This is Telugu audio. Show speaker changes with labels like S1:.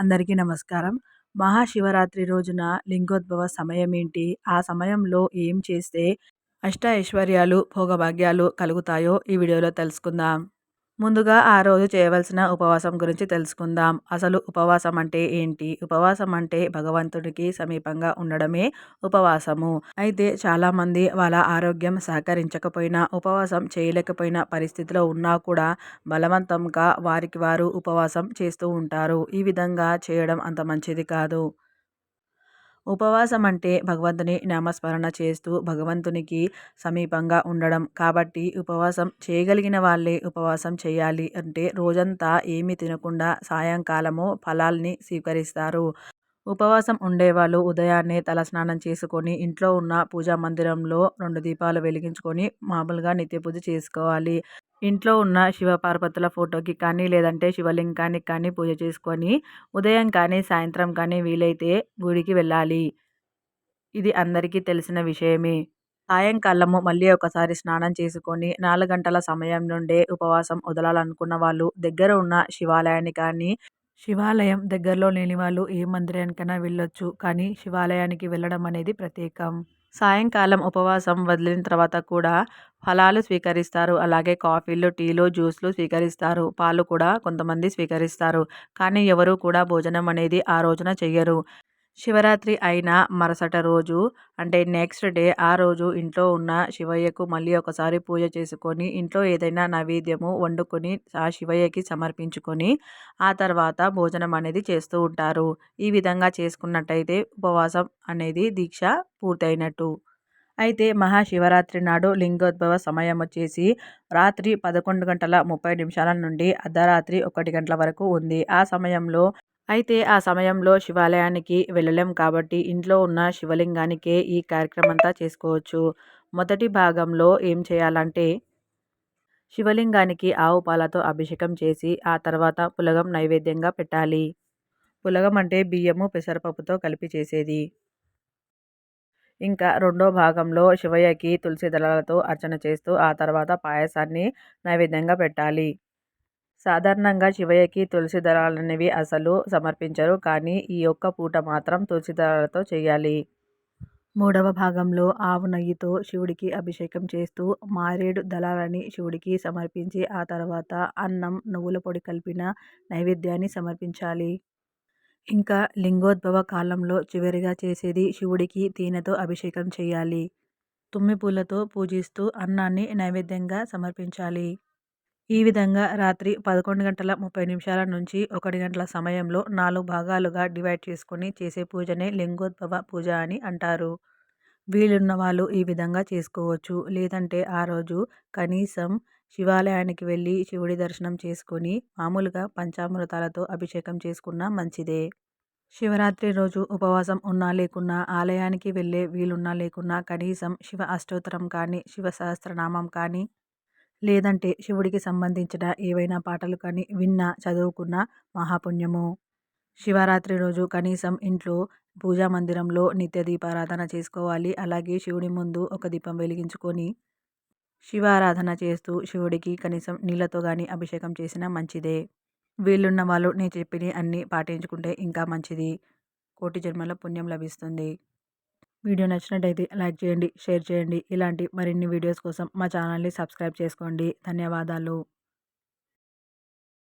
S1: అందరికీ నమస్కారం. మహాశివరాత్రి రోజున లింగోద్భవ సమయం ఏంటి? ఆ సమయంలో ఏం చేస్తే అష్ట ఐశ్వర్యాలు భోగభాగ్యాలు కలుగుతాయో ఈ వీడియోలో తెలుసుకుందాం. ముందుగా ఆ రోజు చేయవలసిన ఉపవాసం గురించి తెలుసుకుందాం. అసలు ఉపవాసం అంటే ఏంటి? ఉపవాసం అంటే భగవంతుడికి సమీపంగా ఉండడమే ఉపవాసము. అయితే చాలామంది వాళ్ళ ఆరోగ్యం సహకరించకపోయినా ఉపవాసం చేయలేకపోయిన పరిస్థితిలో ఉన్నా కూడా బలవంతంగా వారికి వారు ఉపవాసం చేస్తూ ఉంటారు. ఈ విధంగా చేయడం అంత మంచిది కాదు. ఉపవాసం అంటే భగవంతుని నామస్మరణ చేస్తూ భగవంతునికి సమీపంగా ఉండడం. కాబట్టి ఉపవాసం చేయగలిగిన వాళ్ళే ఉపవాసం చేయాలి అంటే రోజంతా ఏమీ తినకుండా సాయంకాలము ఫలాల్ని స్వీకరిస్తారు. ఉపవాసం ఉండేవాళ్ళు ఉదయాన్నే తలస్నానం చేసుకొని ఇంట్లో ఉన్న పూజా మందిరంలో రెండు దీపాలు వెలిగించుకొని మామూలుగా నిత్య పూజ చేసుకోవాలి. ఇంట్లో ఉన్న శివపార్వతుల ఫోటోకి కానీ లేదంటే శివలింగానికి కానీ పూజ చేసుకొని ఉదయం కానీ సాయంత్రం కానీ వీలైతే గుడికి వెళ్ళాలి. ఇది అందరికీ తెలిసిన విషయమే. సాయంకాలము మళ్ళీ ఒకసారి స్నానం చేసుకొని నాలుగు గంటల సమయం నుండే ఉపవాసం వదలాలనుకున్న వాళ్ళు దగ్గర ఉన్న శివాలయాన్ని కానీ శివాలయం దగ్గరలో లేని వాళ్ళు ఏ మందిరానికైనా వెళ్ళొచ్చు. కానీ శివాలయానికి వెళ్ళడం అనేది ప్రత్యేకం. సాయంకాలం ఉపవాసం వదిలిన తర్వాత కూడా ఫలాలు స్వీకరిస్తారు. అలాగే కాఫీలు టీలు జ్యూస్లు స్వీకరిస్తారు. పాలు కూడా కొంతమంది స్వీకరిస్తారు. కానీ ఎవరు కూడా భోజనం అనేది ఆ రోజున చెయ్యరు. శివరాత్రి అయిన మరుసట రోజు అంటే నెక్స్ట్ డే ఆ రోజు ఇంట్లో ఉన్న శివయ్యకు మళ్ళీ ఒకసారి పూజ చేసుకొని ఇంట్లో ఏదైనా నైవేద్యము వండుకొని ఆ శివయ్యకి సమర్పించుకొని ఆ తర్వాత భోజనం అనేది చేస్తూ ఉంటారు. ఈ విధంగా చేసుకున్నట్టయితే ఉపవాసం అనేది దీక్ష పూర్తయినట్టు. అయితే మహాశివరాత్రి నాడు లింగోద్భవ సమయం వచ్చేసి రాత్రి పదకొండు గంటల ముప్పై నిమిషాల నుండి అర్ధరాత్రి ఒకటి గంటల వరకు ఉంది. ఆ సమయంలో అయితే ఆ సమయంలో శివాలయానికి వెళ్ళలేం కాబట్టి ఇంట్లో ఉన్న శివలింగానికే ఈ కార్యక్రమం అంతా చేసుకోవచ్చు. మొదటి భాగంలో ఏం చేయాలంటే శివలింగానికి ఆవు పాలతో అభిషేకం చేసి ఆ తర్వాత పులగం నైవేద్యంగా పెట్టాలి. పులగం అంటే బియ్యము పెసరపప్పుతో కలిపి చేసేది. ఇంకా రెండో భాగంలో శివయ్యకి తులసి దళాలతో అర్చన చేస్తూ ఆ తర్వాత పాయసాన్ని నైవేద్యంగా పెట్టాలి. సాధారణంగా శివయ్యకి తులసి దళాలనేవి అసలు సమర్పించరు. కానీ ఈ ఒక్క పూట మాత్రం తులసి దళాలతో చేయాలి. మూడవ భాగంలో ఆవు నెయ్యితో శివుడికి అభిషేకం చేస్తూ మారేడు దళాలని శివుడికి సమర్పించి ఆ తర్వాత అన్నం నువ్వుల పొడి కలిపిన నైవేద్యాన్ని సమర్పించాలి. ఇంకా లింగోద్భవ కాలంలో చివరిగా చేసేది శివుడికి తేనెతో అభిషేకం చేయాలి. తుమ్మి పూలతో పూజిస్తూ అన్నాన్ని నైవేద్యంగా సమర్పించాలి. ఈ విధంగా రాత్రి పదకొండు గంటల ముప్పై నిమిషాల నుంచి ఒకటి గంటల సమయంలో నాలుగు భాగాలుగా డివైడ్ చేసుకొని చేసే పూజనే లింగోద్భవ పూజ అని అంటారు. వీలున్న వాళ్ళు ఈ విధంగా చేసుకోవచ్చు. లేదంటే ఆ రోజు కనీసం శివాలయానికి వెళ్ళి శివుడి దర్శనం చేసుకొని మామూలుగా పంచామృతాలతో అభిషేకం చేసుకున్నా మంచిదే. శివరాత్రి రోజు ఉపవాసం ఉన్నా లేకున్నా ఆలయానికి వెళ్ళే వీలున్నా లేకున్నా కనీసం శివ అష్టోత్తరం కానీ శివ సహస్రనామం కానీ లేదంటే శివుడికి సంబంధించిన ఏవైనా పాటలు కానీ విన్నా చదువుకున్న మహాపుణ్యము. శివరాత్రి రోజు కనీసం ఇంట్లో పూజా మందిరంలో నిత్య దీపారాధన చేసుకోవాలి. అలాగే శివుడి ముందు ఒక దీపం వెలిగించుకొని శివారాధన చేస్తూ శివుడికి కనీసం నీళ్ళతో కానీ అభిషేకం చేసినా మంచిదే. వీళ్ళున్న వాళ్ళు నేను చెప్పిన అన్నీ పాటించుకుంటే ఇంకా మంచిది. కోటి జన్మల పుణ్యం లభిస్తుంది. వీడియో నచ్చినట్టయితే లైక్ చేయండి షేర్ చేయండి. ఇలాంటి మరిన్ని వీడియోస్ కోసం మా ఛానల్ని సబ్స్క్రైబ్ చేసుకోండి. ధన్యవాదాలు.